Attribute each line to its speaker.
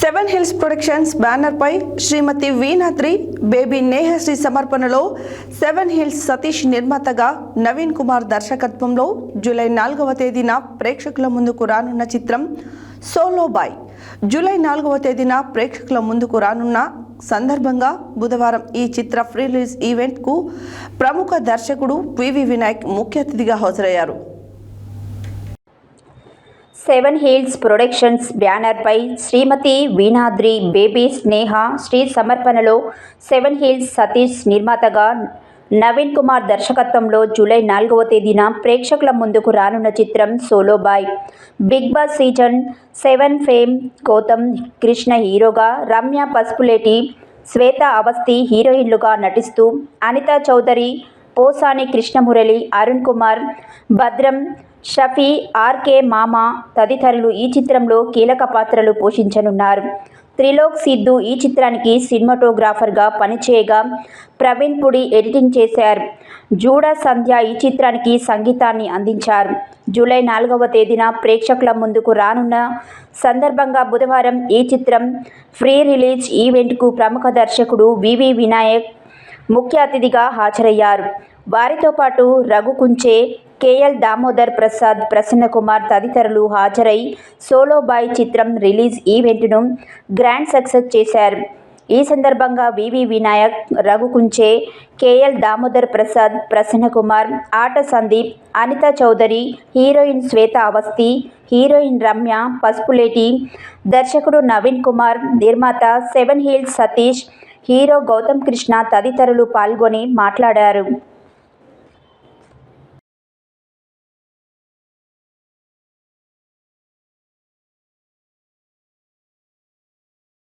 Speaker 1: Seven hills productions బ్యానర్పై శ్రీమతి వీణాద్రి baby Nehasri సమర్పణలో seven hills Satish నిర్మాతగా నవీన్ కుమార్ దర్శకత్వంలో జూలై నాలుగవ తేదీన ప్రేక్షకుల ముందుకు రానున్న చిత్రం సోలో బాయ్. జూలై నాలుగవ తేదీన ప్రేక్షకుల ముందుకు రానున్న సందర్భంగా బుధవారం ఈ చిత్ర ఫ్రీ రిలీజ్ ఈవెంట్కు ప్రముఖ దర్శకుడు పివి వినాయక్ ముఖ్య అతిథిగా హాజరయ్యారు.
Speaker 2: సెవెన్ హీల్స్ ప్రొడక్షన్స్ బ్యానర్పై శ్రీమతి వీణాద్రి బేబీ స్నేహ శ్రీ సమర్పణలో సెవెన్ హిల్స్ సతీష్ నిర్మాతగా నవీన్ కుమార్ దర్శకత్వంలో జూలై నాలుగవ తేదీన ప్రేక్షకుల ముందుకు రానున్న చిత్రం Solo Boy. Bigg Boss season seven fame Gautham Krishna హీరోగా రమ్య పసుపులేటి శ్వేత అవస్థి హీరోయిన్లుగా నటిస్తూ అనితా చౌదరి పోసాని కృష్ణమురళి అరుణ్ కుమార్ భద్రం షఫీ ఆర్కే మామ తదితరులు ఈ చిత్రంలో కీలక పాత్రలు పోషించనున్నారు. త్రిలోక్ సిద్ధు ఈ చిత్రానికి సినిమాటోగ్రాఫర్గా పనిచేయగా ప్రవీణ్ పుడి ఎడిటింగ్ చేశారు. జూడా సంధ్య ఈ చిత్రానికి సంగీతాన్ని అందించారు. జూలై నాలుగవ తేదీన ప్రేక్షకుల ముందుకు రానున్న సందర్భంగా బుధవారం ఈ చిత్రం ఫ్రీ రిలీజ్ ఈవెంట్కు ప్రముఖ దర్శకుడు వివి వినాయక్ ముఖ్య అతిథిగా హాజరయ్యారు. వారితో పాటు రఘు కుంచే కేఎల్ దామోదర్ ప్రసాద్ ప్రసన్నకుమార్ తదితరులు హాజరై సోలో బాయ్ చిత్రం రిలీజ్ ఈవెంట్ను గ్రాండ్ సక్సెస్ చేశారు. ఈ సందర్భంగా V V Vinayak Raghu Kunche K L Damodar Prasad Prasannakumar Aata Sandeep Anitha Chowdary heroine Swetha Avasthi heroine Ramya Pasupuleti దర్శకుడు నవీన్ కుమార్ నిర్మాత seven hills Satish hero Gautham Krishna తదితరులు పాల్గొని మాట్లాడారు.